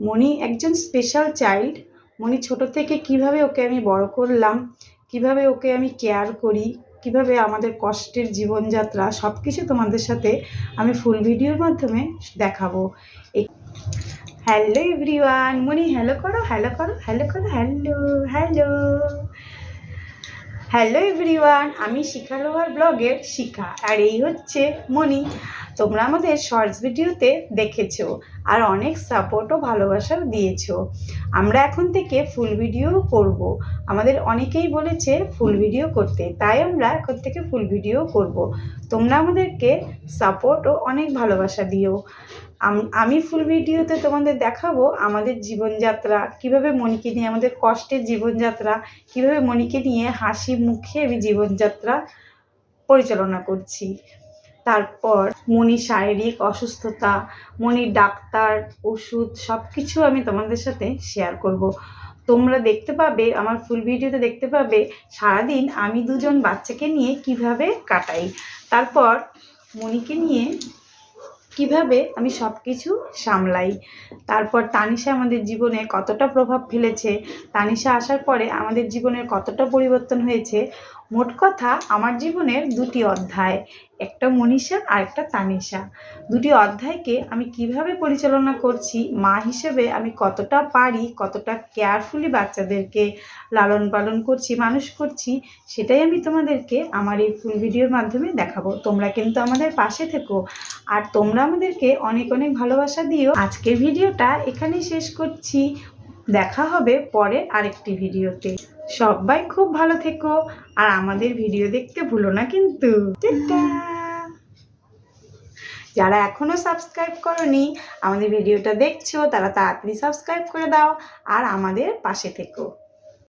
মণি একজন special child মণি ছোট থেকে কীভাবে ওকে আমি বড় করলাম, কীভাবে ওকে আমি কেয়ার করি, কীভাবে আমাদের কষ্টের জীবনযাত্রা সব কিছু তোমাদের সাথে আমি ফুল ভিডিওর মাধ্যমে দেখাবো। হ্যালো এভরিওয়ান মনি হ্যালো করো হ্যালো করো হ্যালো করো হ্যালো হ্যালো হ্যালো এভরিওয়ান, আমি শিখা লোহার ব্লগের শিখা, আর এই হচ্ছে মনি তোমরা আমাদের শর্টস ভিডিওতে দেখেছ, আর অনেক সাপোর্টও ও ভালোবাসাও দিয়েছ। আমরা এখন থেকে ফুল ভিডিও করব। আমাদের অনেকেই বলেছে ফুল ভিডিও করতে, তাই আমরা এখন থেকে ফুল ভিডিও করব। তোমরা আমাদেরকে সাপোর্ট ও অনেক ভালোবাসা দিও। আম- ফুল ভিডিওতে তোমাদের দেখাবো আমাদের জীবনযাত্রা, কীভাবে মনিকে নিয়ে, আমাদের কষ্টের জীবনযাত্রা, কীভাবে মনিকে নিয়ে হাসি মুখে আমি জীবনযাত্রা পরিচালনা করছি। তারপর মনির শারীরিক অসুস্থতা মনির ডাক্তার, ওষুধ সব কিছু আমি তোমাদের সাথে শেয়ার করব। তোমরা দেখতে পাবে, আমার ফুল ভিডিওতে দেখতে পাবে, সারাদিন আমি দুজন বাচ্চাকে নিয়ে কীভাবে কাটাই। তারপর মনিকে নিয়ে কীভাবে আমি সব কিছু সামলাই? তারপর তানিশা আমাদের জীবনে কতটা প্রভাব ফেলেছে? তানিশা আসার পরে আমাদের জীবনের কতটা পরিবর্তন হয়েছে? মোট কথা আমার জীবনের দুটি অধ্যায়, একটা মনীষা আর একটা তানিশা দুটি অধ্যায়কে আমি কীভাবে পরিচালনা করছি, মা হিসেবে আমি কতটা পারি, কতটা কেয়ারফুলি বাচ্চাদেরকে লালন পালন করছি, মানুষ করছি, সেটাই আমি তোমাদেরকে আমার এই ফুল ভিডিওর মাধ্যমে দেখাবো। তোমরা কিন্তু আমাদের পাশে থেকো। আর তোমরা আমাদেরকে অনেক অনেক ভালোবাসা দিও। আজকের ভিডিওটা এখানেই শেষ করছি। দেখা হবে পরে আরেকটি ভিডিওতে। সবাই খুব ভালো থেকো, আর আমাদের ভিডিও দেখতে ভুলো না কিন্তু। যারা এখনও সাবস্ক্রাইব করনি, আমাদের ভিডিওটা দেখছ, তারা তাড়াতাড়ি সাবস্ক্রাইব করে দাও, আর আমাদের পাশে থেকো।